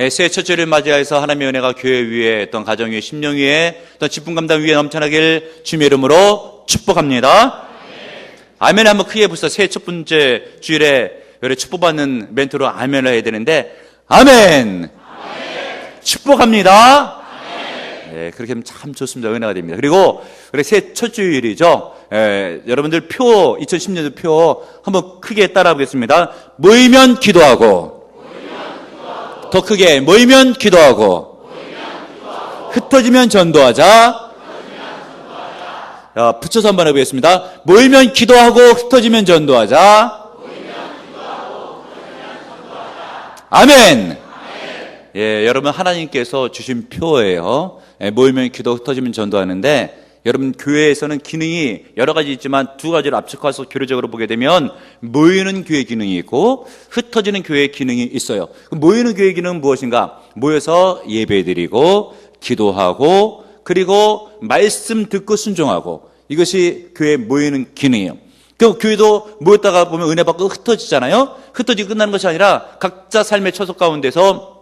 예, 새해 첫 주를 맞이해서 하나님의 은혜가 교회 위에 어떤 가정 위에 심령 위에 또 직분 감당 위에 넘쳐나길 주님의 이름으로 축복합니다. 아멘 한번 크게 해보세요. 새해 첫 번째 주일에 여러 축복받는 멘트로 아멘을 해야 되는데 아멘. 축복합니다. 예, 그렇게 하면 참 좋습니다. 은혜가 됩니다. 그리고 그래 새해 첫 주일이죠. 예, 여러분들 표 2010년도 표 한번 크게 따라하겠습니다. 모이면 기도하고 더 크게 모이면 기도하고 흩어지면 전도하자. 자, 붙여서 한번 해보겠습니다. 모이면 기도하고 흩어지면 전도하자. 아멘. 예, 여러분 하나님께서 주신 표예요. 예, 모이면 기도 흩어지면 전도하는데 여러분 교회에서는 기능이 여러 가지 있지만 두 가지를 압축해서 교류적으로 보게 되면 모이는 교회 기능이 있고 흩어지는 교회 기능이 있어요. 모이는 교회 기능은 무엇인가? 모여서 예배드리고 기도하고 그리고 말씀 듣고 순종하고 이것이 교회 모이는 기능이에요. 그 교회도 모였다가 보면 은혜 받고 흩어지잖아요. 흩어지고 끝나는 것이 아니라 각자 삶의 처속 가운데서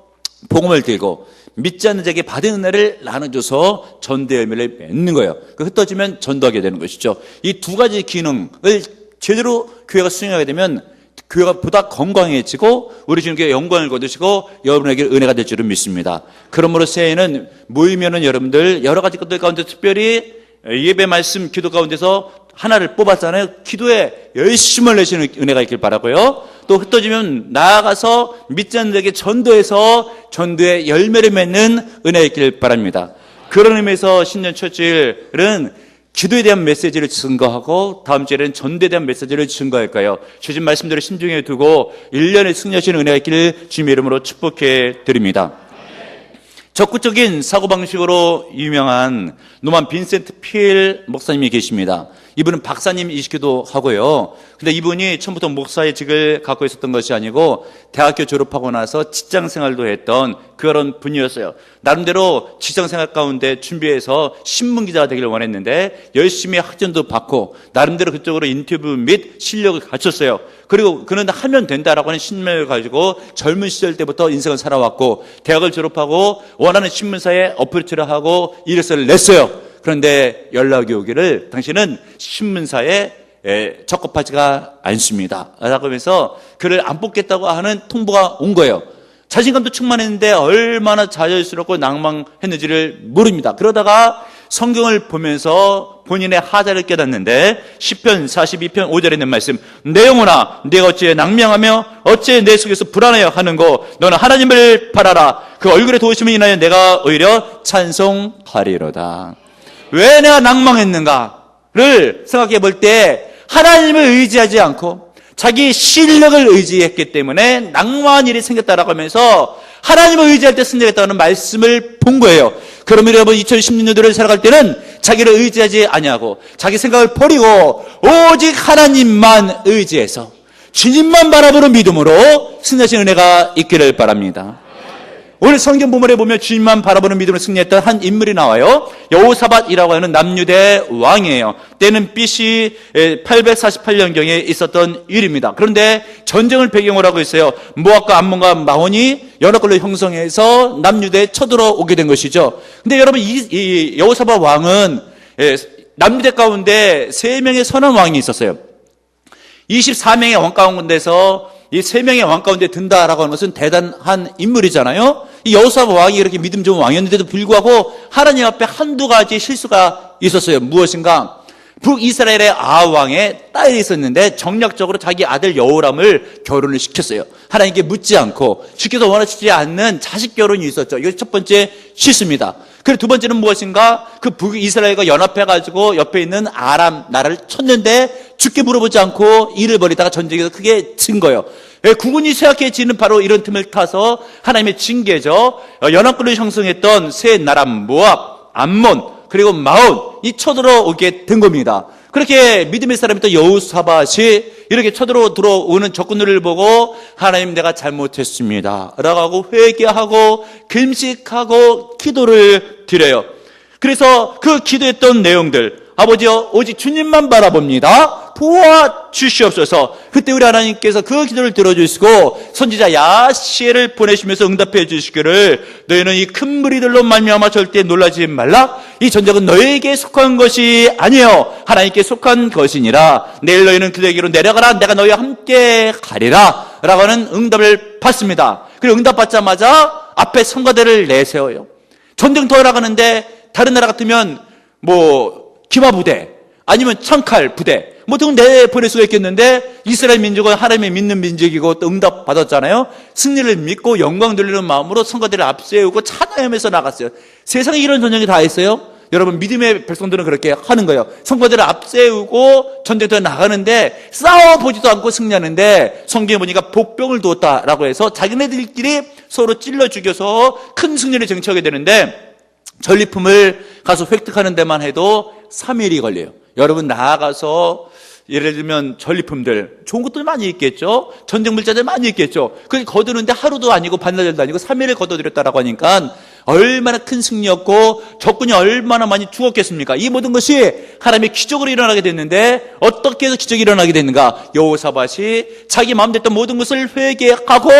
복음을 들고 믿지 않는 자에게 받은 은혜를 나눠줘서 전대 열매를 맺는 거예요. 그 흩어지면 전도하게 되는 것이죠. 이 두 가지 기능을 제대로 교회가 수행하게 되면 교회가 보다 건강해지고 우리 주님께 영광을 거두시고 여러분에게 은혜가 될 줄을 믿습니다. 그러므로 새해에는 모이면은 여러분들 여러 가지 것들 가운데 특별히 예배 말씀 기도 가운데서 하나를 뽑았잖아요. 기도에 열심을 내시는 은혜가 있길 바라고요. 또 흩어지면 나아가서 믿지 않는 자에게 전도해서 전도의 열매를 맺는 은혜가 있길 바랍니다. 그런 의미에서 신년 첫 주일은 기도에 대한 메시지를 증거하고 다음 주에는 전도에 대한 메시지를 증거할까요? 주신 말씀대로 심중에 두고 1년의 승리하시는 은혜가 있기를 주님의 이름으로 축복해 드립니다. 적극적인 사고방식으로 유명한 노만 빈센트 필 목사님이 계십니다. 이분은 박사님이시기도 하고요. 근데 이분이 처음부터 목사의 직을 갖고 있었던 것이 아니고 대학교 졸업하고 나서 직장 생활도 했던 그런 분이었어요. 나름대로 직장 생활 가운데 준비해서 신문 기자가 되기를 원했는데 열심히 학전도 받고 나름대로 그쪽으로 인터뷰 및 실력을 갖췄어요. 그리고 그는 하면 된다라고 하는 신명을 가지고 젊은 시절 때부터 인생을 살아왔고 대학을 졸업하고 원하는 신문사에 어프로치를 하고 이력서를 냈어요. 그런데 연락이 오기를 당신은 신문사에 적합하지가 않습니다. 라고 하면서 그를 안 뽑겠다고 하는 통보가 온 거예요. 자신감도 충만했는데 얼마나 자절스럽고 낭망했는지를 모릅니다. 그러다가 성경을 보면서 본인의 하자를 깨닫는데 10편 42편 5절에 있는 말씀 내 영혼아 내가 어찌 낭명하며 어찌 내 속에서 불안하여 하는고 너는 하나님을 바라라 그 얼굴에 도우심을 인하여 내가 오히려 찬송하리로다 왜 내가 낭망했는가를 생각해 볼 때 하나님을 의지하지 않고 자기 실력을 의지했기 때문에 낭만한 일이 생겼다라고 하면서 하나님을 의지할 때 승리했다는 말씀을 본 거예요. 그러면 여러분 2016년도를 살아갈 때는 자기를 의지하지 아니하고 자기 생각을 버리고 오직 하나님만 의지해서 주님만 바라보는 믿음으로 승리하신 은혜가 있기를 바랍니다. 오늘 성경 본문에 보면 주님만 바라보는 믿음으로 승리했던 한 인물이 나와요. 여호사밧이라고 하는 남유대 왕이에요. 때는 BC 848년경에 있었던 일입니다. 그런데 전쟁을 배경으로 하고 있어요. 모압과 암몬과 마온이 걸로 형성해서 남유대에 쳐들어오게 된 것이죠. 근데 여러분 이, 이 여호사밧 왕은 남유대 가운데 세 명의 선한 왕이 있었어요. 24명의 왕 가운데서 이 세 명의 왕 가운데 든다라고 하는 것은 대단한 인물이잖아요. 이 여호사밧 왕이 이렇게 믿음 좋은 왕이었는데도 불구하고 하나님 앞에 한두 가지 실수가 있었어요. 무엇인가? 북이스라엘의 아왕의 딸이 있었는데 정략적으로 자기 아들 여호람을 결혼을 시켰어요. 하나님께 묻지 않고 주께서 원하시지 않는 자식 결혼이 있었죠. 이것 첫 번째 실수입니다. 그리고 두 번째는 무엇인가? 그 북이스라엘과 연합해 가지고 옆에 있는 아람 나라를 쳤는데 죽게 물어보지 않고 일을 벌이다가 전쟁에서 크게 진 거예요. 예, 국군이 쇠약해지는 바로 이런 틈을 타서 하나님의 징계죠. 어, 연합군을 형성했던 세 나라 모압, 암몬, 그리고 마온 이 쳐들어오게 된 겁니다. 그렇게 믿음의 사람이 여우사밭이 이렇게 쳐들어 들어오는 적군들을 보고 하나님 내가 잘못했습니다. 라고 하고 회개하고 금식하고 기도를 드려요. 그래서 그 기도했던 내용들 아버지여 오직 주님만 바라봅니다. 보아 주시옵소서. 그때 우리 하나님께서 그 기도를 들어주시고 선지자 야시엘을 보내시면서 응답해 주시기를 너희는 이 큰 무리들로 말미암아 절대 놀라지 말라. 이 전쟁은 너에게 속한 것이 아니요 하나님께 속한 것이니라. 내일 너희는 그들에게로 내려가라. 내가 너희와 함께 가리라. 라고 하는 응답을 받습니다. 그리고 응답 받자마자 앞에 성가대를 내세워요. 전쟁터에 나가는데 다른 나라 같으면 뭐 기마 부대 아니면 창칼 부대 뭐등 내보낼 수가 있겠는데 이스라엘 민족은 하나님의 믿는 민족이고 또 응답 받았잖아요. 승리를 믿고 영광 돌리는 마음으로 성가대를 앞세우고 찬양하면서 나갔어요. 세상에 이런 전쟁이 다 있어요. 여러분 믿음의 백성들은 그렇게 하는 거예요. 성과들을 앞세우고 전쟁터에 나가는데 싸워보지도 않고 승리하는데 성경에 보니까 복병을 두었다라고 해서 자기네들끼리 서로 찔러 죽여서 큰 승리를 쟁취하게 되는데 전리품을 가서 획득하는 데만 해도 3일이 걸려요. 여러분 나아가서 예를 들면 전리품들 좋은 것들 많이 있겠죠. 전쟁 물자들 많이 있겠죠. 그걸 거두는데 하루도 아니고 반나절도 아니고 3일을 거둬들였다라고 하니까 얼마나 큰 승리였고 적군이 얼마나 많이 죽었겠습니까? 이 모든 것이 하나님의 기적으로 일어나게 됐는데 어떻게 해서 기적이 일어나게 됐는가? 여호사밧이 자기 마음 됐던 모든 것을 회개하고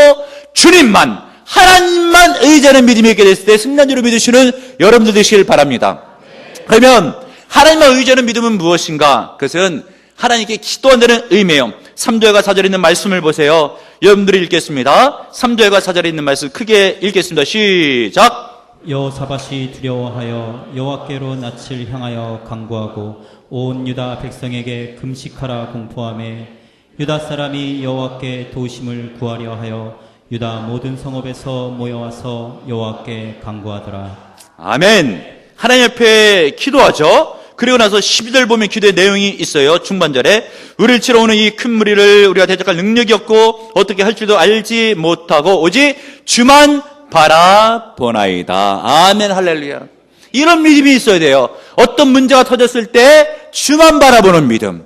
주님만 하나님만 의지하는 믿음이 있게 됐을 때 승리한줄로 믿으시는 여러분들 되시길 바랍니다. 그러면 하나님만 의지하는 믿음은 무엇인가? 그것은 하나님께 기도한다는 의미예요. 3절과 4절에 있는 말씀을 보세요. 여러분들이 읽겠습니다. 3절과 4절에 있는 말씀 크게 읽겠습니다. 시작! 여호사밧이 두려워하여 여호와께로 낯을 향하여 강구하고 온 유다 백성에게 금식하라 공포함에 유다 사람이 여호와께 도우심을 구하려 하여 유다 모든 성읍에서 모여와서 여호와께 강구하더라. 아멘. 하나님 옆에 기도하죠. 그리고 나서 12절 보면 기도의 내용이 있어요. 중반절에. 우리를 치러 오는 이 큰 무리를 우리가 대적할 능력이 없고 어떻게 할 줄도 알지 못하고 오직 주만 바라보나이다. 아멘 할렐루야. 이런 믿음이 있어야 돼요. 어떤 문제가 터졌을 때 주만 바라보는 믿음.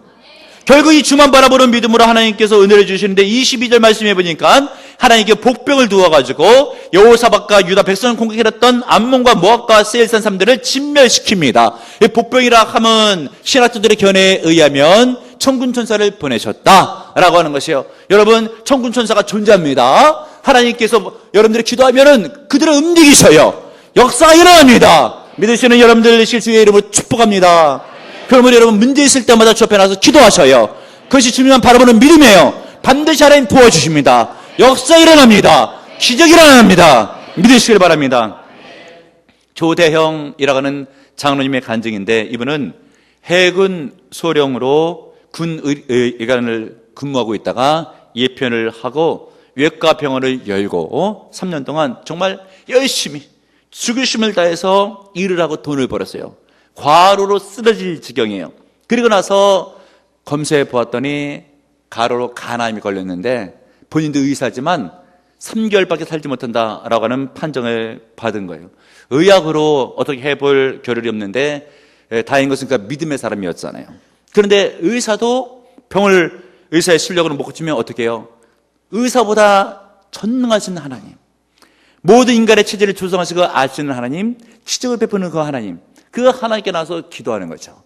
결국 이 주만 바라보는 믿음으로 하나님께서 은혜를 주시는데 22절 말씀해 보니까 하나님께 복병을 두어가지고 여호사박과 유다 백성을 공격했던 암몬과 모압과 세일산 사람들을 진멸시킵니다. 이 복병이라 하면 신학자들의 견해에 의하면 천군 천사를 보내셨다라고 하는 것이에요. 여러분 천군 천사가 존재합니다. 하나님께서 여러분들이 기도하면은 그들을 움직이셔요. 역사가 일어납니다. 믿으시는 여러분들 실수의 이름으로 축복합니다. 그러면 여러분 문제 있을 때마다 주 앞에 나서 기도하셔요. 그것이 주님만 바라보는 믿음이에요. 반드시 하나님 도와주십니다. 역사 일어납니다. 기적 일어납니다. 믿으시길 바랍니다. 조대형이라고 하는 장로님의 간증인데 이분은 해군 소령으로 군 의관을 근무하고 있다가 예편을 하고 외과 병원을 열고 3년 동안 정말 열심히 죽으심을 다해서 일을 하고 돈을 벌었어요. 과로로 쓰러질 지경이에요. 그리고 나서 검사해 보았더니 가로로 간암이 걸렸는데 본인도 의사지만 3개월밖에 살지 못한다라고 하는 판정을 받은 거예요. 의학으로 어떻게 해볼 겨를이 없는데 예, 다행인 것은 그 믿음의 사람이었잖아요. 그런데 의사도 병을 의사의 실력으로 못 고치면 어떻게 해요? 의사보다 전능하신 하나님. 모든 인간의 체질을 조성하시고 아시는 하나님, 치적을 베푸는 그 하나님. 그 하나님께 나서 기도하는 거죠.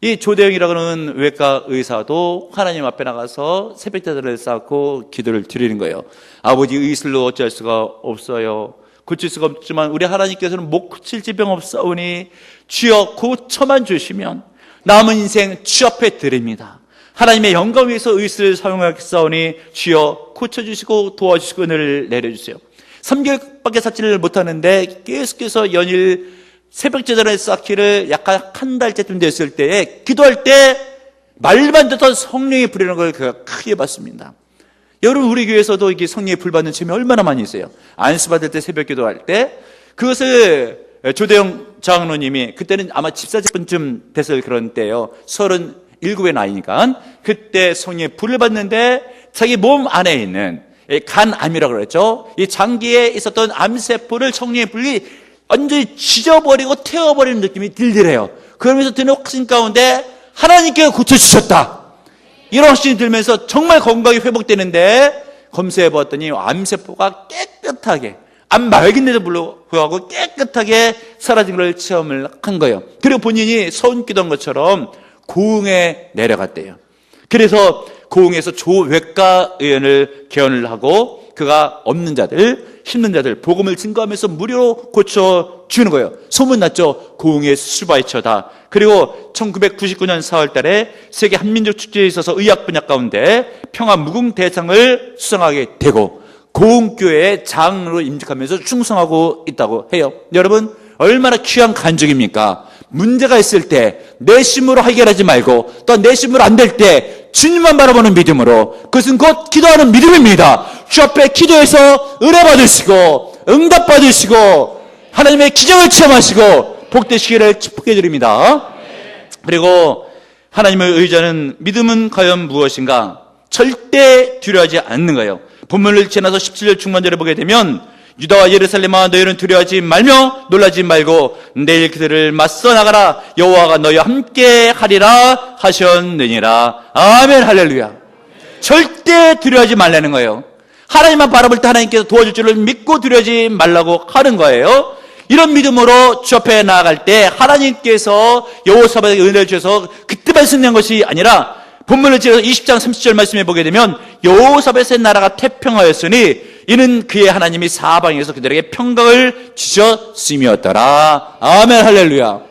이 조대영이라고 하는 외과 의사도 하나님 앞에 나가서 새벽자들을 쌓고 기도를 드리는 거예요. 아버지 의술로 어찌할 수가 없어요. 고칠 수가 없지만 우리 하나님께서는 못 고칠 지병 없사오니 주여 고쳐만 주시면 남은 인생 주 앞에 드립니다. 하나님의 영광 위해서 의술을 사용하겠사오니 주여 고쳐주시고 도와주시고 은혜를 내려주세요. 3개월밖에 살지를 못하는데 계속해서 연일 새벽 제전에 쌓기를 약간 한 달째쯤 됐을 때에 기도할 때 말만 듣던 성령이 부리는 걸 그가 크게 봤습니다. 여러분 우리 교회에서도 이게 성령의 불 받는 체험이 얼마나 많이 있어요. 안수 받을 때 새벽 기도할 때 그것을 조대영 장로님이 그때는 아마 집사집분쯤 됐을 그런 때예요. 37의 나이니까 그때 성령의 불을 받는데 자기 몸 안에 있는 간암이라고 그랬죠. 이 장기에 있었던 암세포를 성령의 불이 완전히 지져버리고 태워버리는 느낌이 들더래요. 그러면서 드는 확신 가운데 하나님께서 고쳐주셨다. 이런 확신이 들면서 정말 건강이 회복되는데 검사해 보았더니 암세포가 깨끗하게 암 말긴데도 불구하고 깨끗하게 사라진 걸 체험을 한 거예요. 그리고 본인이 서운 기도한 것처럼 고흥에 내려갔대요. 그래서 고흥에서 조외과 의원을 개원을 하고 그가 없는 자들, 힘든 자들 복음을 증거하면서 무료로 고쳐 주는 거예요. 소문 났죠. 고흥의 수바이처다. 그리고 1999년 4월 달에 세계 한민족 축제에 있어서 의학 분야 가운데 평화 무궁 대상을 수상하게 되고 고흥교회의 장으로 임직하면서 충성하고 있다고 해요. 여러분, 얼마나 귀한 간증입니까? 문제가 있을 때 내심으로 해결하지 말고 또 내심으로 안 될 때 주님만 바라보는 믿음으로 그것은 곧 기도하는 믿음입니다. 주 앞에 기도해서 은혜 받으시고 응답 받으시고 하나님의 기적을 체험하시고 복되시기를 축복해 드립니다. 그리고 하나님의 의자는 믿음은 과연 무엇인가? 절대 두려워하지 않는 거예요. 본문을 지나서 17절 중반절에 보게 되면 유다와 예루살렘아 너희는 두려워하지 말며 놀라지 말고 내일 그들을 맞서 나가라. 여호와가 너희와 함께 하리라 하셨느니라. 아멘. 할렐루야. 절대 두려워하지 말라는 거예요. 하나님만 바라볼 때 하나님께서 도와줄 줄을 믿고 두려워하지 말라고 하는 거예요. 이런 믿음으로 주 앞에 나아갈 때 하나님께서 여호사밧에게 은혜를 주셔서 그때만 승리한 것이 아니라 본문을 지어서 20장 30절 말씀해 보게 되면 여호사밧의 나라가 태평하였으니 이는 그의 하나님이 사방에서 그들에게 평강을 주셨음이었더라. 아멘 할렐루야.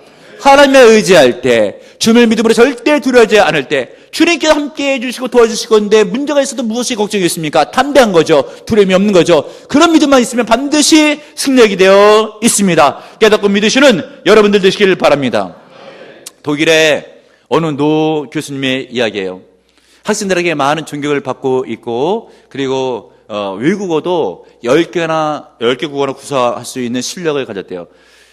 하나님에 의지할 때 주님을 믿음으로 절대 두려워하지 않을 때 주님께서 함께 해주시고 도와주실 건데 문제가 있어도 무엇이 걱정이겠습니까? 담대한 거죠. 두려움이 없는 거죠. 그런 믿음만 있으면 반드시 승리하게 되어 있습니다. 깨닫고 믿으시는 여러분들 되시길 바랍니다. 독일의 어느 노 교수님의 이야기예요. 학생들에게 많은 존경을 받고 있고 그리고 어, 외국어도 10개나 10개 국어나 구사할 수 있는 실력을 가졌대요.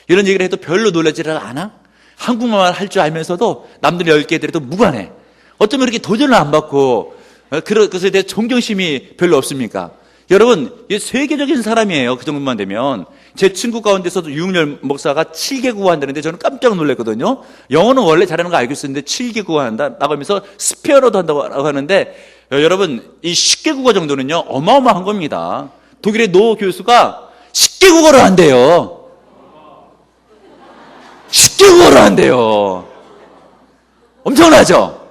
이런 얘기를 해도 별로 놀라지를 않아? 한국말 할 줄 알면서도 남들 10개 들어도 무관해. 어쩌면 이렇게 도전을 안 받고 어, 그런 것에 대해 존경심이 별로 없습니까? 여러분, 이 세계적인 사람이에요. 그 정도만 되면. 제 친구 가운데서도 유흥열 목사가 7개 국어 한다는데 저는 깜짝 놀랐거든요. 영어는 원래 잘하는 거 알고 있었는데 7개 국어 한다? 라고 하면서 스페어로도 한다고 하는데 어, 여러분, 이 10개 국어 정도는요, 어마어마한 겁니다. 독일의 노 교수가 10개 국어를 한대요. 10개 국어를 한대요. 엄청나죠?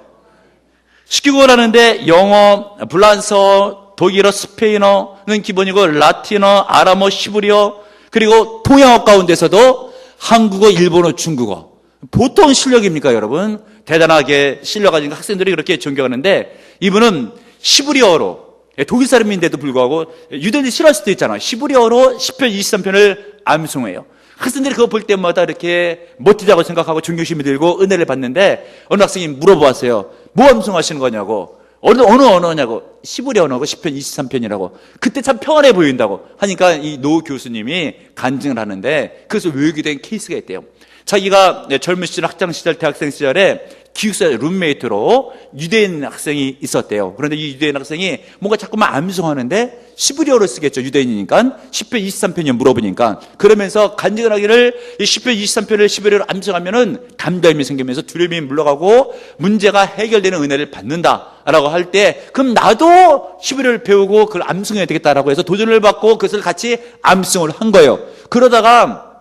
10개 국어를 하는데 영어, 불란서, 독일어, 스페인어는 기본이고 라틴어, 아람어, 시브리어 그리고 동양어 가운데서도 한국어, 일본어, 중국어 보통 실력입니까 여러분? 대단하게 실력 가진 학생들이 그렇게 존경하는데 이분은 시브리어로 독일 사람인데도 불구하고 유대인들이 싫어할 수도 있잖아요. 시브리어로 10편 23편을 암송해요. 학생들이 그거 볼 때마다 이렇게 멋지다고 생각하고 존경심이 들고 은혜를 받는데 어느 학생이 물어보았어요. 뭐 암송하시는 거냐고. 어느, 어느 언어냐고. 시브리 언어고 10편 23편이라고. 그때 참 평안해 보인다고 하니까 이 노 교수님이 간증을 하는데 그래서 외우게 된 케이스가 있대요. 자기가 젊은 시절 학창 시절 대학생 시절에 기숙사 룸메이트로 유대인 학생이 있었대요. 그런데 이 유대인 학생이 뭔가 자꾸만 암송하는데 시브리어를 쓰겠죠. 유대인이니까. 10편 23편이 물어보니까. 그러면서 간증을 하기를 이 10편 23편을 시브리어로 암송하면은 담담이 생기면서 두려움이 물러가고 문제가 해결되는 은혜를 받는다 라고 할 때 그럼 나도 시브리어를 배우고 그걸 암송해야 되겠다라고 해서 도전을 받고 그것을 같이 암송을 한 거예요. 그러다가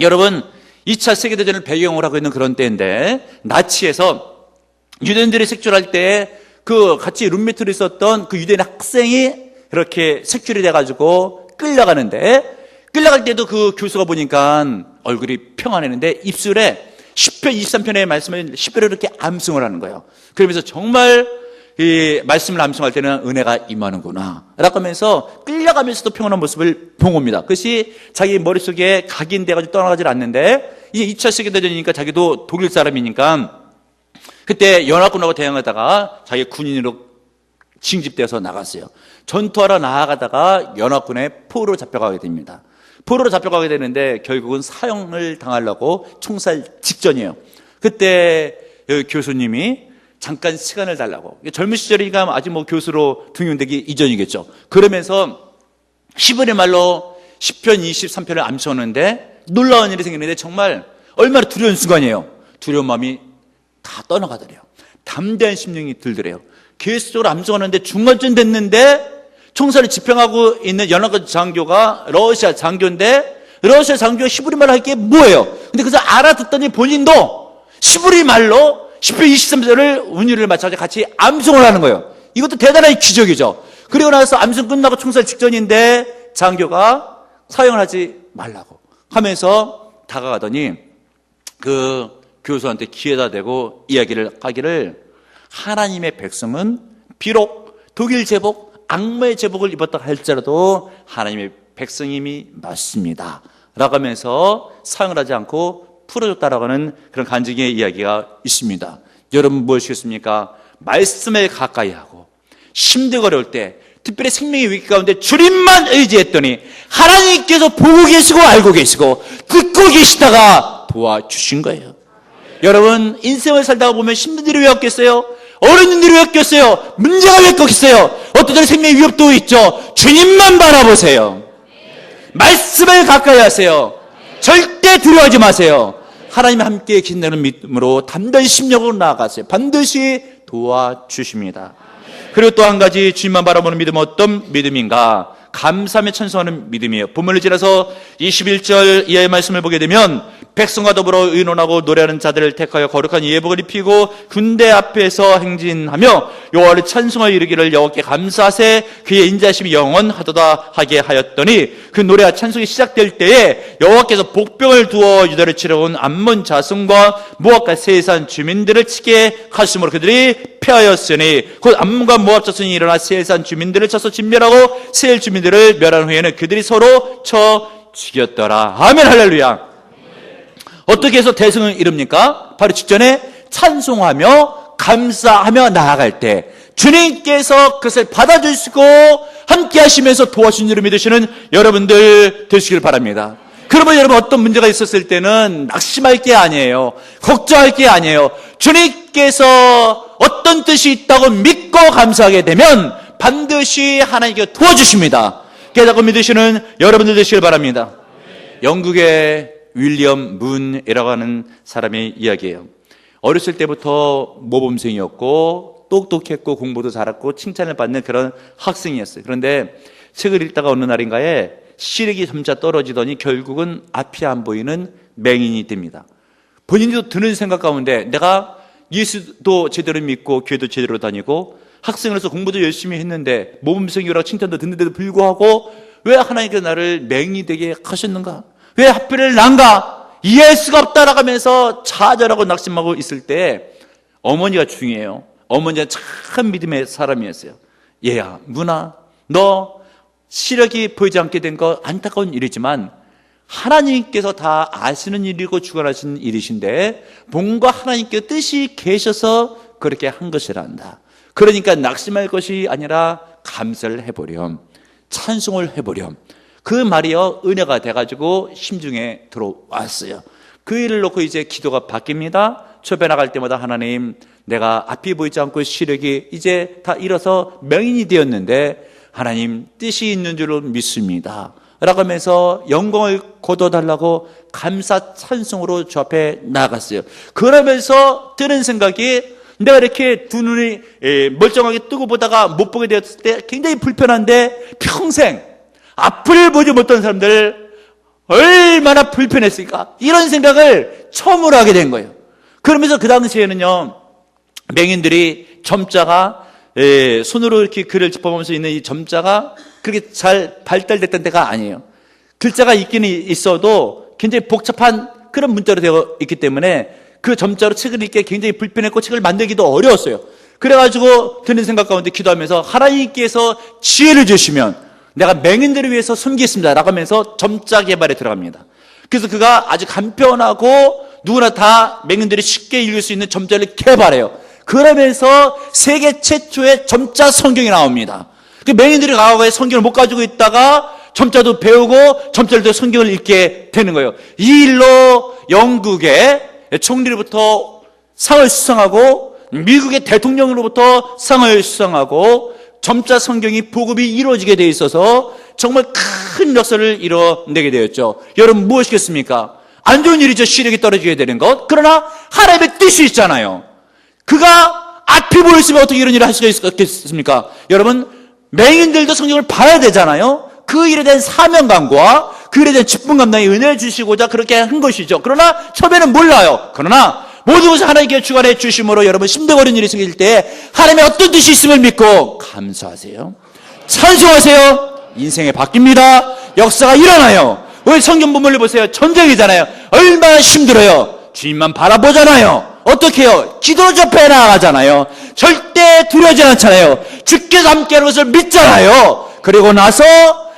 여러분 2차 세계대전을 배경으로 하고 있는 그런 때인데 나치에서 유대인들이 색출할 때 그 같이 룸메트로 있었던 그 유대인 학생이 그렇게 색출이 돼가지고 끌려가는데 끌려갈 때도 그 교수가 보니까 얼굴이 평안했는데 입술에 10편 23편의 말씀을 10편을 이렇게 암송을 하는 거예요. 그러면서 정말 이 말씀을 암송할 때는 은혜가 임하는구나. 라고 하면서 끌려가면서도 평온한 모습을 본 겁니다. 그것이 자기 머릿속에 각인돼가지고 떠나가질 않는데 이제 2차 세계대전이니까 자기도 독일 사람이니까 그때 연합군하고 대항하다가 자기 군인으로 징집돼서 나갔어요. 전투하러 나아가다가 연합군의 포로 잡혀가게 됩니다. 포로로 잡혀가게 되는데 결국은 사형을 당하려고 총살 직전이에요. 그때 교수님이 잠깐 시간을 달라고. 젊은 시절이니까 아직 뭐 교수로 등용되기 이전이겠죠. 그러면서 10원의 말로 10편 23편을 암송하는데 놀라운 일이 생기는데 정말 얼마나 두려운 순간이에요. 두려운 마음이 다 떠나가더래요. 담대한 심령이 들더래요. 계속적으로 암송하는데 중간쯤 됐는데 총살을 집행하고 있는 연합군 장교가 러시아 장교인데 러시아 장교가 시부리 말을 할게 뭐예요? 근데 그래서 알아듣더니 본인도 시부리 말로 10편 23절을 운율을 맞춰서 같이 암송을 하는 거예요. 이것도 대단한 기적이죠. 그리고 나서 암송 끝나고 총살 직전인데 장교가 사용을 하지 말라고 하면서 다가가더니 그 교수한테 기회다 대고 이야기를 하기를 하나님의 백성은 비록 독일 제복, 악마의 제복을 입었다 할지라도 하나님의 백성임이 맞습니다. 라고 하면서 사용을 하지 않고 풀어줬다라고 하는 그런 간증의 이야기가 있습니다. 여러분 무엇이겠습니까? 말씀에 가까이 하고 힘들고 어려울 때 특별히 생명의 위기 가운데 주님만 의지했더니 하나님께서 보고 계시고 알고 계시고 듣고 계시다가 도와주신 거예요. 여러분 인생을 살다가 보면 힘든 일이 왜 없겠어요? 어려운 일이 왜 없겠어요? 문제가 왜 없겠어요? 어떤 때는 생명의 위협도 있죠. 주님만 바라보세요. 말씀을 가까이 하세요. 절대 두려워하지 마세요. 하나님 함께 계신다는 믿음으로 단단히 심령으로 나아가세요. 반드시 도와주십니다. 그리고 또 한 가지 주님만 바라보는 믿음은 어떤 믿음인가? 감사하며 찬송하는 믿음이에요. 본문을 지나서 21절 이하의 말씀을 보게 되면 백성과 더불어 의논하고 노래하는 자들을 택하여 거룩한 예복을 입히고 군대 앞에서 행진하며 여호와를 찬송하여 이르기를 여호와께 감사하세. 그의 인자심이 영원하도다 하게 하였더니 그 노래와 찬송이 시작될 때에 여호와께서 복병을 두어 유다를 치러온 암몬 자손과 모압과 세산 주민들을 치게 하심으로 그들이 패하였으니 곧 암몬과 모압 자손이 일어나 세산 주민들을 쳐서 진멸하고 세일 주민들을 멸한 후에는 그들이 서로 쳐 죽였더라. 아멘. 할렐루야 어떻게 해서 대승을 이룹니까? 바로 직전에 찬송하며 감사하며 나아갈 때 주님께서 그것을 받아주시고 함께 하시면서 도와주신 이름이 되시는 여러분들 되시길 바랍니다. 그러면 여러분 어떤 문제가 있었을 때는 낙심할 게 아니에요. 걱정할 게 아니에요. 주님께서 어떤 뜻이 있다고 믿고 감사하게 되면 반드시 하나님께 도와주십니다. 깨닫고 믿으시는 여러분들 되시길 바랍니다. 영국의 윌리엄 문이라고 하는 사람의 이야기예요. 어렸을 때부터 모범생이었고 똑똑했고 공부도 잘했고 칭찬을 받는 그런 학생이었어요. 그런데 책을 읽다가 어느 날인가에 시력이 점차 떨어지더니 결국은 앞이 안 보이는 맹인이 됩니다. 본인도 드는 생각 가운데 내가 예수도 제대로 믿고 교회도 제대로 다니고 학생으로서 공부도 열심히 했는데 모범생이라고 칭찬도 듣는데도 불구하고 왜 하나님께서 나를 맹인이 되게 하셨는가? 왜 하필을 난가? 이해할 수가 없다라고 하면서 좌절하고 낙심하고 있을 때 어머니가 중요해요. 어머니가 참 믿음의 사람이었어요. 얘야, 문아, 너 시력이 보이지 않게 된 거 안타까운 일이지만 하나님께서 다 아시는 일이고 주관하시는 일이신데 뭔가 하나님께 뜻이 계셔서 그렇게 한 것이란다. 그러니까 낙심할 것이 아니라 감사를 해보렴. 찬송을 해보렴. 그 말이요, 은혜가 돼가지고 심중에 들어왔어요. 그 일을 놓고 이제 기도가 바뀝니다. 초배 나갈 때마다 하나님, 내가 앞이 보이지 않고 시력이 이제 다 잃어서 명인이 되었는데, 하나님 뜻이 있는 줄로 믿습니다. 라고 하면서 영광을 거둬달라고 감사 찬송으로 저 앞에 나갔어요. 그러면서 드는 생각이 내가 이렇게 두 눈이 멀쩡하게 뜨고 보다가 못 보게 되었을 때 굉장히 불편한데 평생 앞을 보지 못한 사람들 얼마나 불편했을까? 이런 생각을 처음으로 하게 된 거예요. 그러면서 그 당시에는요, 맹인들이 점자가 예, 손으로 이렇게 글을 짚어보면서 있는 이 점자가 그렇게 잘 발달됐던 때가 아니에요. 글자가 있기는 있어도 굉장히 복잡한 그런 문자로 되어 있기 때문에 그 점자로 책을 읽기 굉장히 불편했고 책을 만들기도 어려웠어요. 그래가지고 드는 생각 가운데 기도하면서 하나님께서 지혜를 주시면 내가 맹인들을 위해서 숨기겠습니다. 라고 하면서 점자 개발에 들어갑니다. 그래서 그가 아주 간편하고 누구나 다 맹인들이 쉽게 읽을 수 있는 점자를 개발해요. 그러면서 세계 최초의 점자 성경이 나옵니다. 그 맹인들이 과거에 성경을 못 가지고 있다가 점자도 배우고 점자도 성경을 읽게 되는 거예요. 이 일로 영국의 총리로부터 상을 수상하고 미국의 대통령으로부터 상을 수상하고 점자 성경이 보급이 이루어지게 돼 있어서 정말 큰 역사를 이뤄내게 되었죠. 여러분 무엇이겠습니까? 안 좋은 일이죠. 시력이 떨어지게 되는 것. 그러나 하나님의 뜻이 있잖아요. 그가 앞이 보였으면 어떻게 이런 일을 할 수가 있겠습니까? 여러분 맹인들도 성경을 봐야 되잖아요. 그 일에 대한 사명감과 그 일에 대한 직분 감당의 은혜를 주시고자 그렇게 한 것이죠. 그러나 처음에는 몰라요. 그러나 모든 것을 하나님께 주관해 주심으로 여러분 힘들어버린 일이 생길 때 하나님의 어떤 뜻이 있음을 믿고 감사하세요. 찬송하세요. 인생이 바뀝니다. 역사가 일어나요. 우리 성경 본문을 보세요. 전쟁이잖아요. 얼마나 힘들어요. 주님만 바라보잖아요. 어떻게 해요? 기도 접해 나가잖아요. 절대 두려워하지 않잖아요. 주께서 함께하는 것을 믿잖아요. 그리고 나서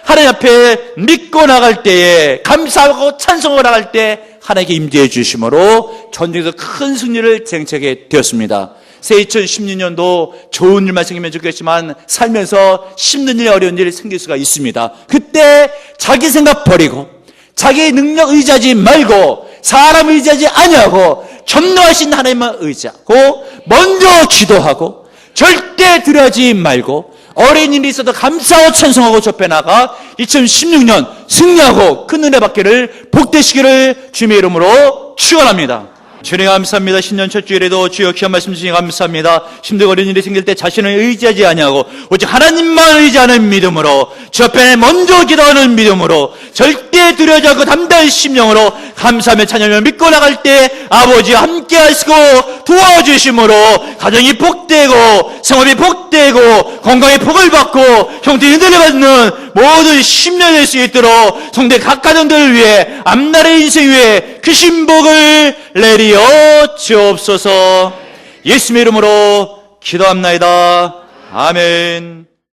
하나님 앞에 믿고 나갈 때에 감사하고 찬송하고 나갈 때 하나님께 임재해 주심으로 전쟁에서 큰 승리를 쟁취하게 되었습니다. 새 2016년도 좋은 일만 생기면 좋겠지만 살면서 힘든 일, 어려운 일이 생길 수가 있습니다. 그때 자기 생각 버리고 자기 능력 의지하지 말고 사람 의지하지 아니하고 전능하신 하나님만 의지하고 먼저 기도하고 절대 두려워하지 말고 어린 일이 있어도 감사하고 찬송하고 접해 나가 2016년 승리하고 큰 은혜 받기를 복되시기를 주님의 이름으로 축원합니다. 주님 감사합니다. 신년 첫 주일에도 주여 귀한 말씀 주시니 감사합니다. 힘들고 어려운 일이 생길 때 자신을 의지하지 아니하고 오직 하나님만 의지하는 믿음으로 주 앞에 먼저 기도하는 믿음으로 절대 두려워하지 않고 담대한 심령으로 감사하며 찬양을 믿고 나갈 때 아버지와 함께 하시고 도와주심으로 가정이 복되고 성업이 복되고 건강의 복을 받고 형제의 은혜를 받는 모든 10년 될수 있도록 성대 각 가정들을 위해 앞날의 인생 위에 그 신복을 내리어 주옵소서 예수의 이름으로 기도합나이다. 아멘